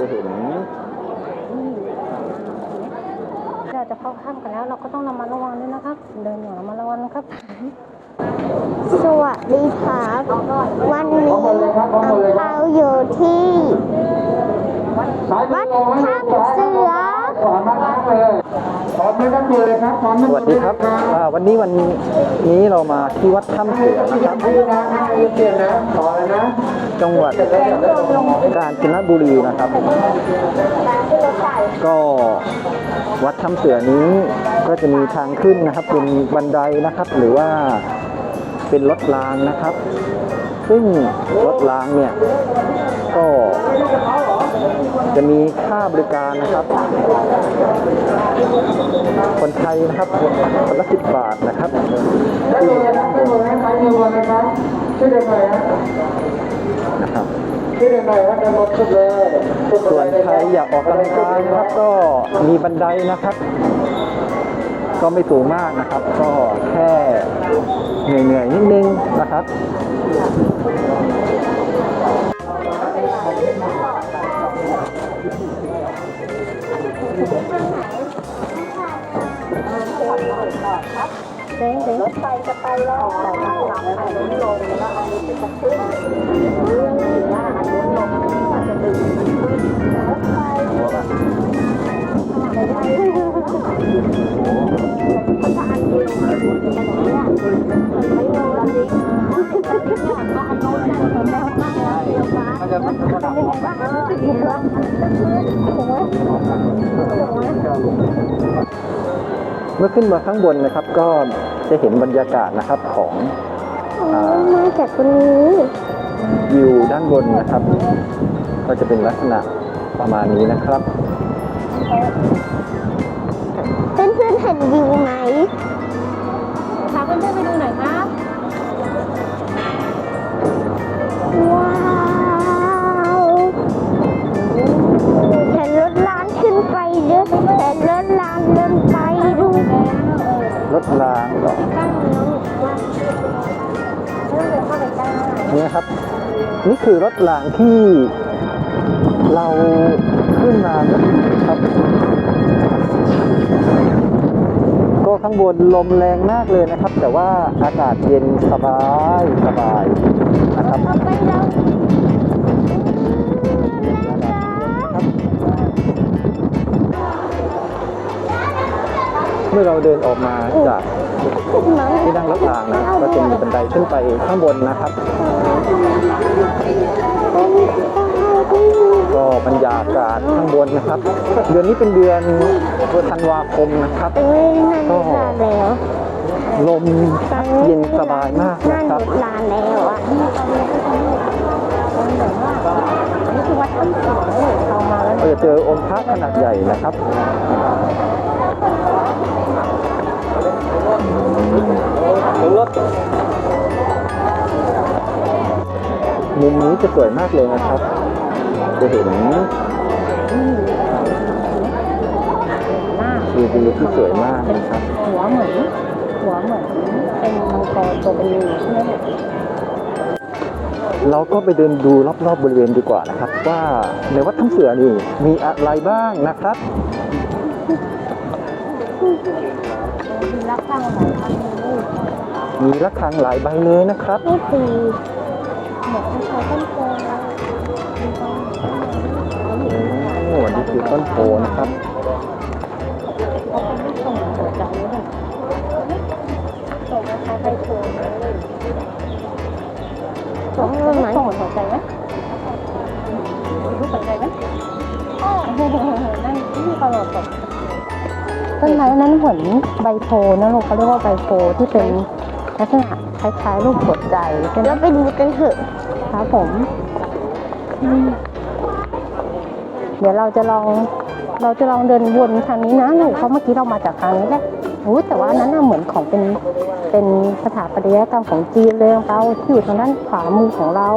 จะเห็นเราจะเข้าถ้ำกันแล้ว เราก็ต้องระมัดระวังด้วยนะครับ เดินอย่างระมัดระวังนะครับ สวัสดีครับวันนี้อังเปาอยู่ที่วัดถ้ำเสือสวัสดีครับอ่าวันนี้วันนี้เรามาที่วัดถ้ำเสือนะครับ จังหวัดกาญจนบุรีนะครับก็วัดถ้ำเสือนี้ก็จะมีทางขึ้นนะครับ เป็นบันไดนะครับ หรือว่าเป็นรถรางนะครับ ซึ่งรถรางเนี่ยก็จะมีค่าบริการนะครับ คนไทยนะครับคนละสิบบาทนะครับ นะครับส่วนใครอยากออกกำลังกายนะครับก็มีบันไดนะครับ ก็ไม่สูงมากนะครับ ก็แค่เหนื่อยๆนิดนึงนะครับเด้งเด้ง รถไฟจะไปแล้วแต่ว่าหลังอันนู้นลงแล้วอันนี้จะขึ้นเรื่องที่ว่าอันนี้ลงมันจะดึงรถไฟไม่ได้เขาจะอันเดียวกัน เมื่อขึ้นมาข้างบนนะครับก็จะเห็นบรรยากาศนะครับของอ๋อมาจากตรงนี้วิวด้านบนนะครับ ก็จะเป็นลักษณะประมาณนี้นะครับเพื่อนๆเห็นวิวไหมพาเพื่อนๆไปดูหน่อยครับว้าวเห็นรถล้านขึ้นไปด้วยเห็นรถล้านเดินไปด้วย รถรางเหรอตั้งน้องว่าเพื่อนๆเข้าไปใกล้เนี่ยครับ นี่คือรถรางที่เราขึ้นมาครับก็ข้างบนลมแรงมากเลยนะครับ แต่ว่าอากาศเย็นสบายสบายนะครับ มื่อเราเดินออกมาจากที่นั่งรถรางนะก็จะมีบันไดขึ้นไปข้างบนนะครับ ก็บรรยากาศข้างบนนะครับ เดือนนี้เป็นเดือนธันวาคมนะครับเอ้ยนั่นรถลานแล้วลมเย็นสบายมากนั่นะครับถลานแล้วอะนี่คือวัดถ้ำเสือเลยเรามาแล้วเราจะเจอองค์พระขนาดใหญ่นะครับ มุมนี้จะสวยมากเลยนะครับ จะเห็นหน้าวิววิวที่สวยมากนะครับ หัวเหมือนหัวเหมือนเป็นมังกรตัวเป็นงูใช่ไหมเราก็ไปเดินดูรอบๆบริเวณดีกว่านะครับ ว่าในวัดถ้ำเสือนี่มีอะไรบ้างนะครับมีรักข้างหลายพันเลยมีระฆังหลายใบเลยนะครับนี่คือ เหมือนเป็นชายต้นโพโอ้นี่คือต้นโพนะครับเขาเป็นลูกส่งหัวใจเลยส่งมาใครโทรเลยสองมันไหมส่งหัวใจไหมรูปหัวใจไหมนั่นที่ตลอดตกต้นไม้นั้นเหมือนใบโพนะลูกเขาเรียกว่าใบโพที่เป็นลักษณะคล้ายๆรูปหัวใจใช่ไหมเราไปดูกันเถอะ ครับผมอืมเดี๋ยวเราจะลองเราจะลองเดินวนทางนี้นะลูกเพราะเมื่อกี้เรามาจากทางนี้แหละโอ้ยแต่ว่าอันนั้นน่ะเหมือนของเป็นเป็นสถาปัตยกรรมของจีนเลยของเราที่อยู่ทางด้านขวามือของเรา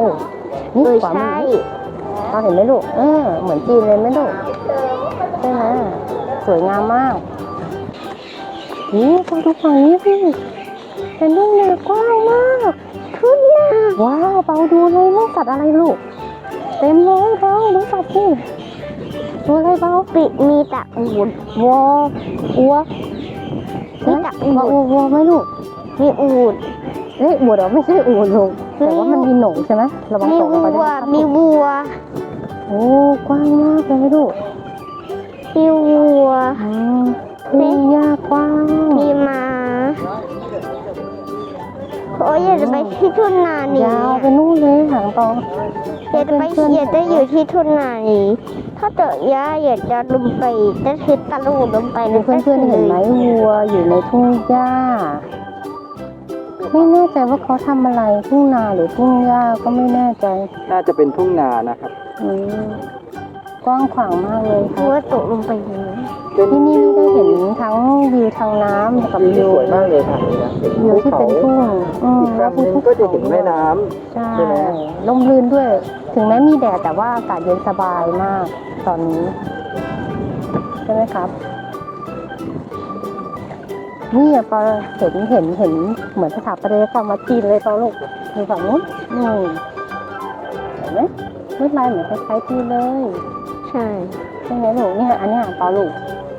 นี่เออขวามืใช่อเราเห็นไหมลูกเออเหมือนจีนเลยไหมลูกใช่ไหมสวยงามมากนี่ไปดูฝั่งนี้สิเป็นลูกเรือกว้างมากขึ้นนะ ว้าวเบาดูเลยว่าสัตว์อะไรลูก เต็มเลยเบาดูสัตว์สิตัวอะไรเปล่าปิดมีต่อูดวัวอัวมีแต่อูวัวดวัวไหมลูกมีอูดเอ้ยวัวเหรอไม่ใช่อูดลูกแต่ว่ามันมีหนงใช่ไหมระวังตกลงไปวัด้ววยนะครับมีวัว โอ้กว้างมากเลยลูกมีวัวอืมทุ่งหญ้ากว้างมีม้า โอ้ยอยากจะไปที่ทุ่นนานี้ยาวไปนู่นเลยหางตองอยากจะไปอยากจะอยู่ที่ทุ่นนานี้ถ้าเจอย่าอยากจะลงไปจะถือตะลุลงไปเพื่อนเพื่อนๆเห็นไหมวัวอยู่ในทุ่งหญ้าไม่แน่ใจว่าเขาทำอะไรทุ่งนาหรือทุ่งหญ้าก็ไม่แน่ใจ น่าจะเป็นทุ่งนานะครับอืมกว้างขวางมากเลยค่ะวัวตกลงไปนี้เป็น ที่นี่ได้เห็นทั้งวิวทางน้ำกับวิวิววสวยมากเลยครับเนี่ยวิวที่เป็นทุ่งอืมอีกครั้งหนึงก็จะเห็นแม่น้ำใช่ใช่ไหมลมลื่นด้วย ถึงแม้มีแดดแต่ว่าอากาศเย็นสบายมากตอนนี้ใช่ไหมครับนี่อะปอเห็นเห็นเห็นเหมือนสถาปัตยกรรมวัดจีนเลยตอนลูกดูฝั่งนู้นนี่เห็นไหมลวดลายเหมือนคล้ายๆจีนเลย ใช่ใช่ไหมลูกเนี่ยอันเนี้ยปอลูก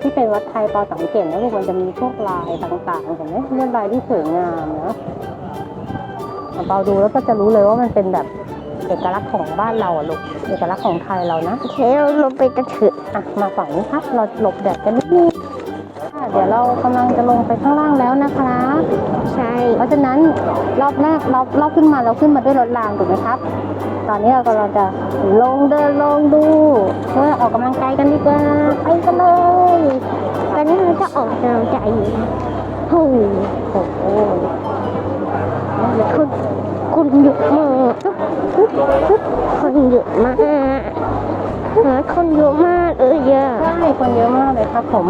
ที่เป็นวัดไทยปอสังเกตนะลูกมันจะมีพวกลายต่างๆเห็นไหมลวดลายที่สวยงามนะอะปอดูแล้วก็จะรู้เลยว่ามันเป็นแบบเอกลักษณ์ของบ้านเราอะลูกเอกลักษณ์ของไทยเรานะโอเคเราลงไปกันเถอะอะมาฝั่งนี้ครับ เราหลบแดดกันนิดนึงค่ะเดี๋ยวเรากำลังจะลงไปข้างล่างแล้วนะคะใช่เพราะฉะนั้นรอบแรกรอบรอบขึ้นมาเราขึ้นมาด้วยรถรางถูกไหมครับ ตอนนี้เรากำลังจะลงเดินลงดูเพื่อออกกำลังกายกันดีกว่าไปกันเลยตอนนี้เราจะออกกำลังกายอยู่โอ้โหโอ้โหคนคนเยอะมากคนเยอะมากคนเยอะมากเออเยอะใช่คนเยอะมากเลยครับผม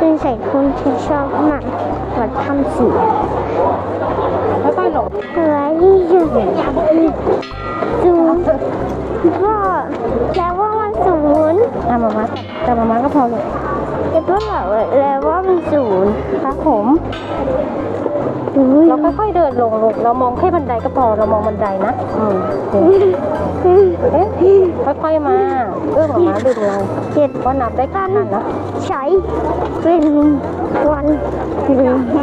เป็นใส่คนที่ชอบมากวัดทำสีค่อยๆหลงอะไรอยู่ศูนย์พ่อแล้วว่ามันศูนย์อะมามาแต่มามาก็พอเลยเดี๋ยวพ่อบอกแล้วว่ามันศูนย์ครับผมอุ้ย เราค่อยๆเดินลงลงเรามองแค่บันไดก็พอเรามองบันไดนะอืมโอเคเอ๊ะค่อยๆมาเอื้อมออกมาดึงเราเจ็ดก็นับได้ขั้นนะใช้เป็นวันหรือม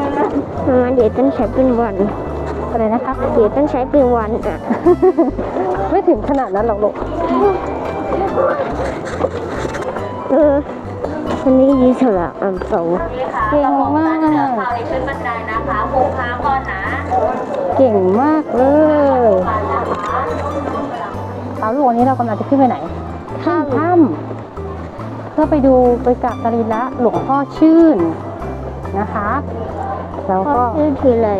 าเดี๋ยวต้องใช้เป็นวันอะไรนะครับเดี๋ยวต้องใช้เป็นวันอะไม่ถึงขนาดนั้นหรอกลูกเออ ฉันนี่ยีสระอันโตเก่งมากขึ้นบันไดนะคะผูกค้างก่อนนะ เก่งมากเลยเอาลูกวันนี้เรากำลังจะขึ้นไปไหนถ้ำถ้ำเพื่อไปดูไปกราบสรีระหลวงพ่อชื่นนะคะแล้วพ่อก็ชื่อคืออะไร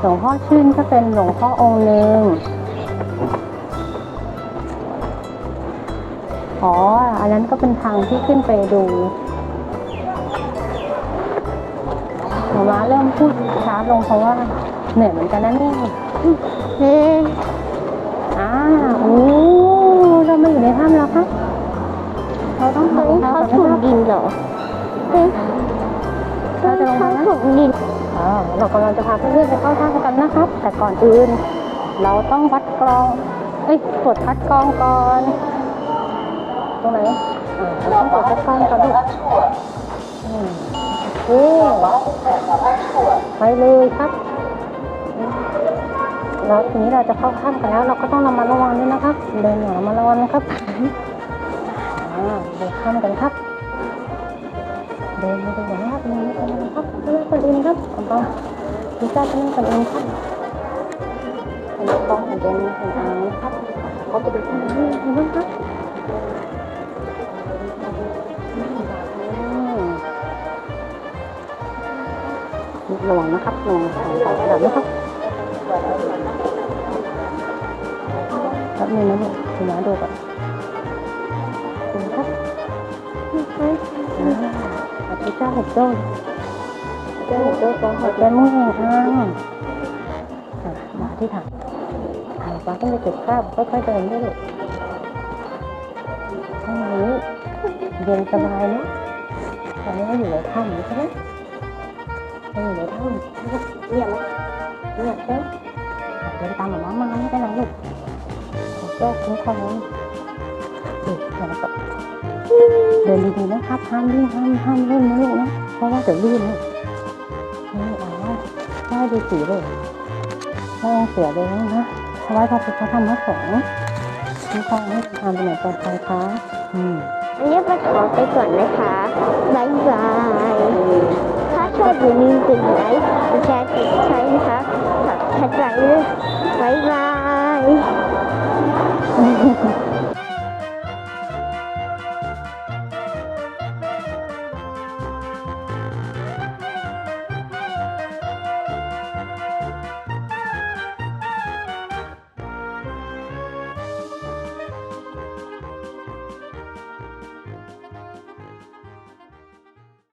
หลวงพ่อชื่นก็เป็นหลวงพ่อองค์หนึ่งอ๋อ อันนั้นก็เป็นทางที่ขึ้นไปดู มอมาเริ่มพูดช้าลงเพราะว่าเหนื่อยเหมือนกันนะนี่เฮ้อ่าโอ้เรามาอยู่ในถ้ำแล้วครับเราต้องเฮ้ทำยข้าวเขาถูกดินเหรอเฮ้ยเราจะลงเขามาถูกดินเรากำลังจะพาเพื่อนๆไปเข้าถ้ำกันนะครับ แต่ก่อนอื่น เราต้องวัดกรอง เอ้ยตรวจคัดกรองก่อน ตรงไหนเราต้องตรวจคัดกรองก่อนลูก โอเคไปเลยครับแล้วทีนี้เราจะเข้าถ้ำกันแล้ว เราก็ต้องระมัดระวังด้วยนะครับ เดินอย่างระมัดระวังนะครับอ่าเดินข้ามกันครับ เดินมาดูอย่างนี้ครับเดินมาดูครับเดินคนอื่นครับผมต้องพิซซ่าจะนั่งคนอื่นครับอันนี้ต้องเดินเป็นอางนครับเขาจะดูคนนี้นะครับ อืมระวังนะครับระวังสายสายกระดาษนะครับแป๊บนึงนะลูกคุณน้าดูก่อนดูครับอาทิตย์เจ้าหกโจ้เจ้าหกโจ้กองหกแกมุ่งเองอ้างอะมาที่ถังอ่าป้าต้องไปเก็บข้าวค่อยๆเดินด้วยลูกข้างนี้เย็นสบายเนาะตอนนี้เราอยู่ในถ้ำใช่ไหม เราอยู่ในถ้ำเรียบไหมเรียบใช่ไหมอะเดินตามหมามาไม่เป็นไรลูกขอโจ้คุ้มครองเดิเราตกเดินดีๆนะครับห้ามวิ่งห้ามห้ามเล่นนะลูกนะเพราะว่าเดี๋ยวลื่นนะนี่เอาไหว้ไหว้ดูสีเลยไหว้องเสือเลยนะไหว้พระพุทธพระธรรมพระสงฆ์ที่ต้องให้ทานไปไหนปลอดภัยคะอืมอันนี้ไปขอไปก่อนนะคะบายบาย ชอบอย่าลืมกดไลค์กดแชร์กดใช้นะคะฝากแชร์ใจด้วยบายบาย